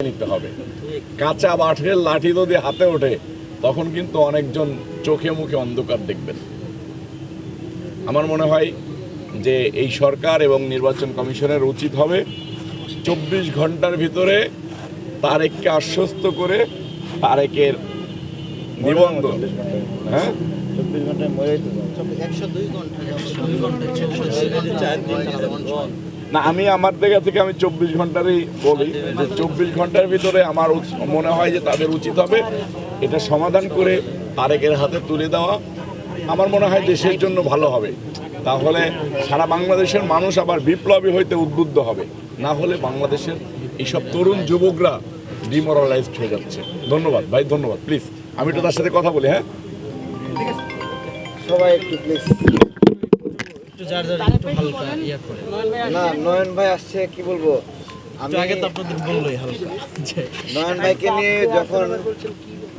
নিতে হবে। কাঁচা বাঠের লাঠি যদি হাতে ওঠে তখন কিন্তু অনেকজন চোখে মুখে অন্ধকার দেখবেন। আমার মনে হয় যে এই সরকার এবং নির্বাচন কমিশনের উচিত হবে চব্বিশ ঘণ্টার ভিতরে তারেককে আশ্বস্ত করে তারেকের নিবন্ধন। হ্যাঁ? চব্বিশ ঘন্টায় না, আমি আমার জায়গা থেকে আমি চব্বিশ ঘন্টারই বলি, যে চব্বিশ ঘণ্টার ভিতরে আমার মনে হয় যে তাদের উচিত হবে এটা সমাধান করে তারেকের হাতে তুলে দেওয়া। আমার মনে হয় দেশের জন্য ভালো হবে। তাহলে সারা বাংলাদেশের মানুষ আবার বিপ্লবী হইতে উদ্বুদ্ধ হবে। না হলে বাংলাদেশের এইসব তরুণ যুবকরা ডিমোরালাইজড হয়ে যাচ্ছে। ধন্যবাদ, ভাই, ধন্যবাদ। প্লিজ আমি তো তার সাথে কথা বলি হ্যাঁ? সবাই একটু প্লিজ যার যার একটু হালকা ইয়া করে। না নয়ন ভাই আসছে কি বলব? আমি আগে তো আপনাদের বললোই হালকা। নয়ন ভাইকে নিয়ে যখন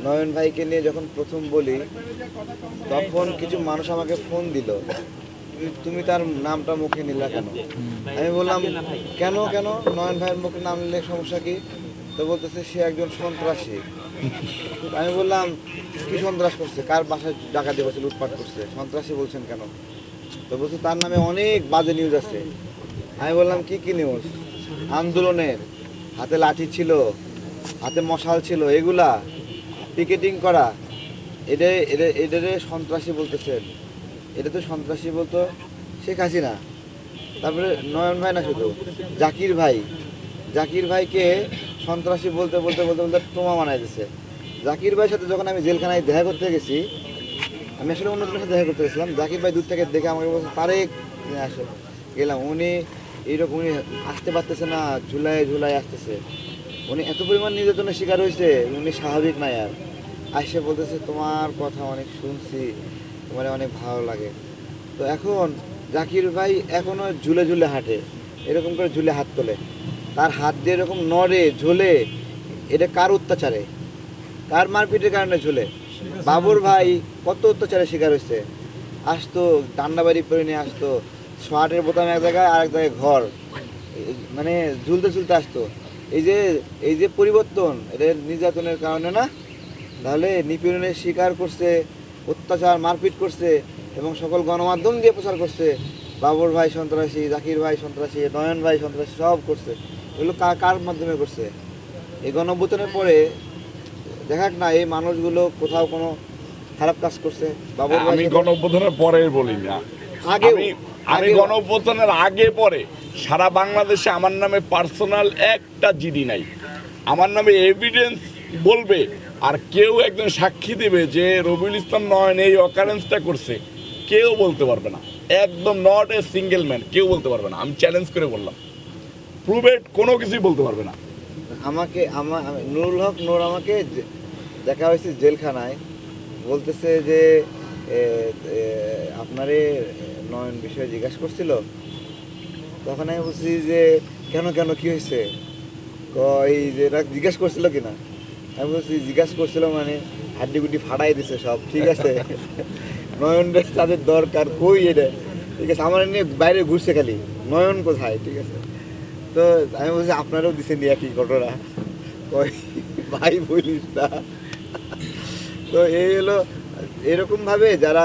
নয়ন ভাইকে নিয়ে যখন প্রথম বলি তখন কিছু মানুষ আমাকে ফোন দিল। তুমি- তুমি তার নামটা মুখে নিলা কেন? আমি বললাম কেন কেন? নয়ন ভাইয়ের মুখে নাম নিলে সমস্যা কি? তো বলতেছে সে একজন সন্ত্রাসী। আমি বললাম কি সন্ত্রাস করছে? কার বাসায় ডাকাতি করছে লুটপাট করছে? সন্ত্রাসী বলছেন কেন? তো বলছে, তার নামে অনেক বাজে নিউজ আছে। আমি বললাম, কি কি নিউজ আন্দোলনের, হাতে লাঠি ছিল, হাতে মশাল ছিল, এগুলা পিকেটিং করা এটা এটারে সন্ত্রাসী বলতেছেন। এটা তো সন্ত্রাসী বলতো শেখ হাসিনা। তারপরে নয়ন ভাই না শুধু, জাকির ভাই। জাকির ভাইকে সন্ত্রাসী বলতে বলতে বলতে বলতে টোমা বানাই দিছে। জাকির ভাইয়ের সাথে যখন আমি জেলখানায় দেখা করতে গেছি আমি আসলে অন্যজনের সাথে দেখা করতে গেছিলাম। জাকির ভাই দূর থেকে দেখে আমাকে বলছে, তারেক আসো। গেলাম। উনি এইরকম, উনি আসতে পারতেছে না, ঝুলায় ঝুলায় আসতেছে। উনি এত পরিমাণ নির্যাতনের শিকার হয়েছে, উনি স্বাভাবিক নাই আর। আসে বলতেছে, তোমার কথা অনেক শুনছি, তোমার অনেক ভালো লাগে। তো এখন জাকির ভাই এখনও ঝুলে ঝুলে হাঁটে, এরকম করে ঝুলে হাত তোলে। তার হাত দিয়ে এরকম নড়ে, ঝোলে, এটা কার অত্যাচারে? কার মারপিটের কারণে ঝুলে? বাবুর ভাই কত অত্যাচারের শিকার হয়েছে। আসতো ডান্ডাবাড়ি পরে নিয়ে আসতো শার্টের বোতাম এক জায়গায় আর এক জায়গায় ঘর। মানে ঝুলতে ঝুলতে আসতো। এই যে এই যে পরিবর্তন, এটা নির্যাতনের কারণে না? তাহলে নিপীড়নের শিকার করছে, অত্যাচার, মারপিট করছে এবং সকল গণমাধ্যম দিয়ে প্রচার করছে। বাবুর ভাই সন্ত্রাসী, জাকির ভাই সন্ত্রাসী, নয়ন ভাই সন্ত্রাসী সব করছে। এগুলো কার মাধ্যমে করছে? এই গণঅভ্যুত্থানের পরে দেখাক না এই মানুষগুলো কোথাও কোনো খারাপ কাজ করছে আমি গণ অভ্যুত্থানের পরে বলি না। আগে আমি আমি আগেও। গণ অভ্যুত্থানের আগে পরে সারা বাংলাদেশে আমার নামে পার্সোনাল একটা জিডি নাই। আমার নামে এভিডেন্স বলবে আর কেউ একজন সাক্ষী দেবে যে রবিউল ইসলাম নয়ন এই অকারেন্সটা করছে। কেউ বলতে পারবে না। একদম নট এ সিঙ্গেল ম্যান কেউ বলতে পারবে না। আমি চ্যালেঞ্জ করে বললাম। প্রুভেড কোনো কিছুই বলতে পারবে না। আমাকে আমার আমি- নুরুল হক নূর আমাকে দেখা হয়েছে জেলখানায়। বলতেছে যে আপনারে নয়ন বিষয়ে জিজ্ঞাসা করছিল। তখন আমি বলছি যে, কেন কেন, কি হয়েছে? কই যে জিজ্ঞাসা করছিল কিনা? আমি বলছি, জিজ্ঞাসা করছিল মানে হাড্ডি গুড্ডি ফাটাই দিছে সব, ঠিক আছে? নয়ন তাদের দরকার কই এটা? ঠিক আছে, আমার নিয়ে বাইরে ঘুরছে খালি। নয়ন কোথায়? ঠিক আছে? তো আমি বলছি, আপনারাও দিচ্ছেন একই ঘটনা। কই ভাই বলিস না। তো এই হলো, এরকম ভাবে যারা,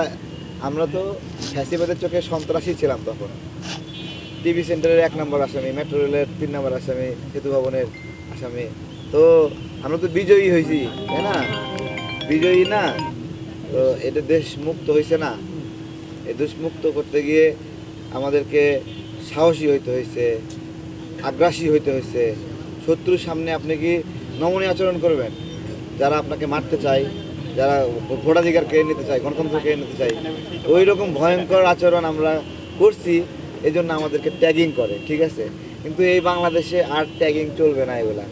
আমরা তো ফ্যাসিবাদের চোখে সন্ত্রাসী ছিলাম তখন। টিভি সেন্টারের এক নম্বর আসামি, মেট্রো রেলের তিন নম্বর আসামি, সেতু ভবনের আসামি। তো আমরা তো বিজয়ী হয়েছি, তাই না? বিজয়ী না, তো এটা দেশ মুক্ত হয়েছে না। এ দেশ মুক্ত করতে গিয়ে আমাদেরকে সাহসী হইতে হয়েছে, আগ্রাসী হইতে হয়েছে। শত্রুর সামনে আপনি কি নমনীয় আচরণ করবেন? যারা আপনাকে মারতে চায়, যারা ভোটাধিকার কেড়ে নিতে চায় গণতন্ত্র কেড়ে নিতে চায় ওই রকম ভয়ঙ্কর আচরণ আমরা করছি এই জন্য আমাদেরকে ট্যাগিং করে, ঠিক আছে? কিন্তু এই বাংলাদেশে আর ট্যাগিং চলবে না এগুলা।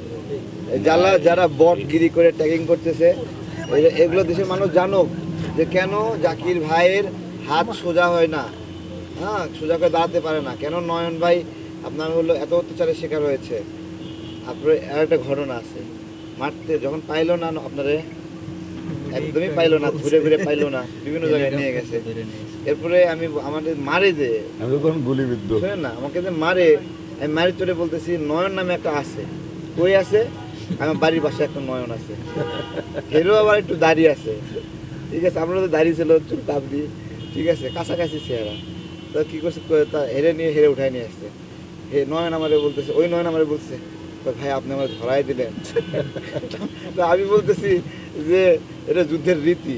যারা যারা বট গিরি করে ট্যাগিং করতেছে এগুলো দেশের মানুষ জানুক যে কেন জাকির ভাইয়ের হাত সোজা হয় না। হ্যাঁ সোজা করে দাঁড়াতে পারে না। কেন নয়ন ভাই আপনার হলো এত অত্যাচারের শিকার হয়েছে? আপনার, আর একটা ঘটনা আছে। মারতে যখন পাইলো না আপনারে একদমই পাইলো না ঘুরে ঘুরে পাইলো না বিভিন্ন জায়গায় নিয়ে গেছে। এরপরে আমি আমাদের মারে যে আমি তো তখন গুলিবিদ্ধ। শোনেন না আমাকে যে মারে আমি মারি চড়ে বলতেছি নয়ন নামে একটা আছে। কই আছে? আমার বাড়ির পাশে একটা নয়ন আছে। হেরও আবার একটু দাঁড়িয়ে আছে। ঠিক আছে আমরা তো দাড়ি ছিল চুল কাপ দিয়ে ঠিক আছে কাছাকাছি চেহারা তো কি করছে তা হেরে নিয়ে হেরে উঠায় নিয়ে আসছে। হে নয়ন আমারে বলতেছে ওই নয়ন আমারে বলছে তো ভাই আপনি আমার ধরাই দিলেন। তো আমি বলতেছি যে এটা যুদ্ধের রীতি।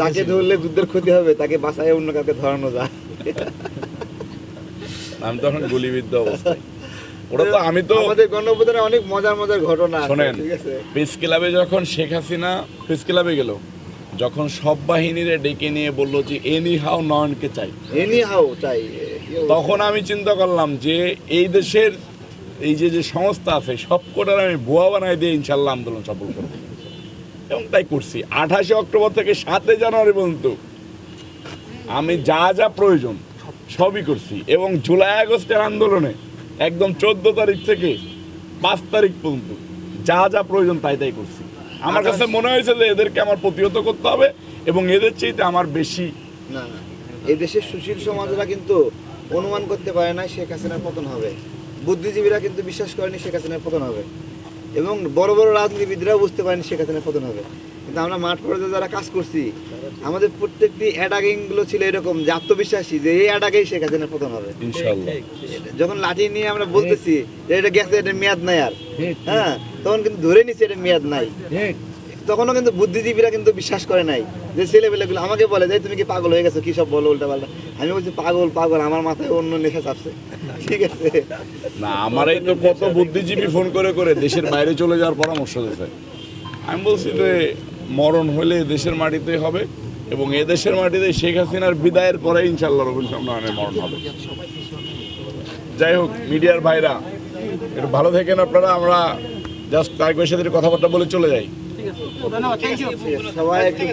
যাকে ধরলে যুদ্ধের ক্ষতি হবে তাকে বাসায় অন্য কাউকে ধরানো যায়। আমি তখন গুলিবিদ্ধ অবস্থায়। ওটা তো আমি তো আমাদের গণপ্রধানে অনেক মজার মজার ঘটনা শোনেন প্রেস ক্লাবে যখন শেখ হাসিনা প্রেস ক্লাবে গেল যখন সব বাহিনীরে ডেকে নিয়ে বলল যে এনি হাও নয়নকে চাই। এনি হাও চাই তখন আমি চিন্তা করলাম যে এই দেশের এই যে যে সংস্থা আছে, সব কটার আমি ভুয়া বানাই দিয়ে ইনশাল্লাহ আন্দোলন সফল করব। এবং তাই করছি। আঠাশে অক্টোবর থেকে সাতই জানুয়ারি পর্যন্ত আমি যা যা প্রয়োজন সবই করছি। এবং জুলাই আগস্টের আন্দোলনে একদম চোদ্দ তারিখ থেকে পাঁচ তারিখ পর্যন্ত যা যা প্রয়োজন তাই তাই করছি। আমার কাছে মনে হয়েছে যে এদেরকে আমার প্রতিহত করতে হবে এবং এদের চাইতে আমার বেশি না। এই সুশীল সমাজরা কিন্তু অনুমান করতে পারে না শেখ হাসিনার পতন হবে। বুদ্ধিজীবীরা কিন্তু বিশ্বাস করেনি শেখ হাসিনার পতন হবে। এবং বড় বড় রাজনীতিবিদরাও বুঝতে পারেনি শেখ হাসিনার পতন হবে। কিন্তু আমরা মাঠ পর্যায়ে যারা কাজ করছি আমাদের প্রত্যেকটি অ্যাটাকিংগুলো ছিল এরকম যে আত্মবিশ্বাসী যে এই অ্যাটাকেই শেখ হাসিনার পতন হবে। যখন লাঠি নিয়ে আমরা বলতেছি যে এটা গেছে এটা মেয়াদ নাই আর। হ্যাঁ তখন কিন্তু ধরে নিচ্ছে এটা মেয়াদ নাই। তখনও কিন্তু বুদ্ধিজীবীরা কিন্তু বিশ্বাস করে নাই যে ছেলেপেলেগুলো আমাকে বলে যে তুমি কি পাগল হয়ে গেছো? কি সব বলো উল্টা পাল্টা আমি বলছি, পাগল পাগল, আমার মাথায় অন্য নেশা চাপছে। ঠিক আছে? না আমার এই তো কত বুদ্ধিজীবী ফোন করে করে দেশের বাইরে চলে যাওয়ার পরামর্শ দিচ্ছে আমি বলছি যে, মরণ হলে দেশের মাটিতে হবে এবং এ দেশের মাটিতে শেখ হাসিনার বিদায়ের পরে ইনশাল্লাহ রবিন সামনের মরণ হবে। যাই হোক, মিডিয়ার ভাইরা, একটু ভালো থাকেন আপনারা, আমরা জাস্ট ভাইয়ের সাথে কথাবার্তা বলে চলে যাই। সবাই একটু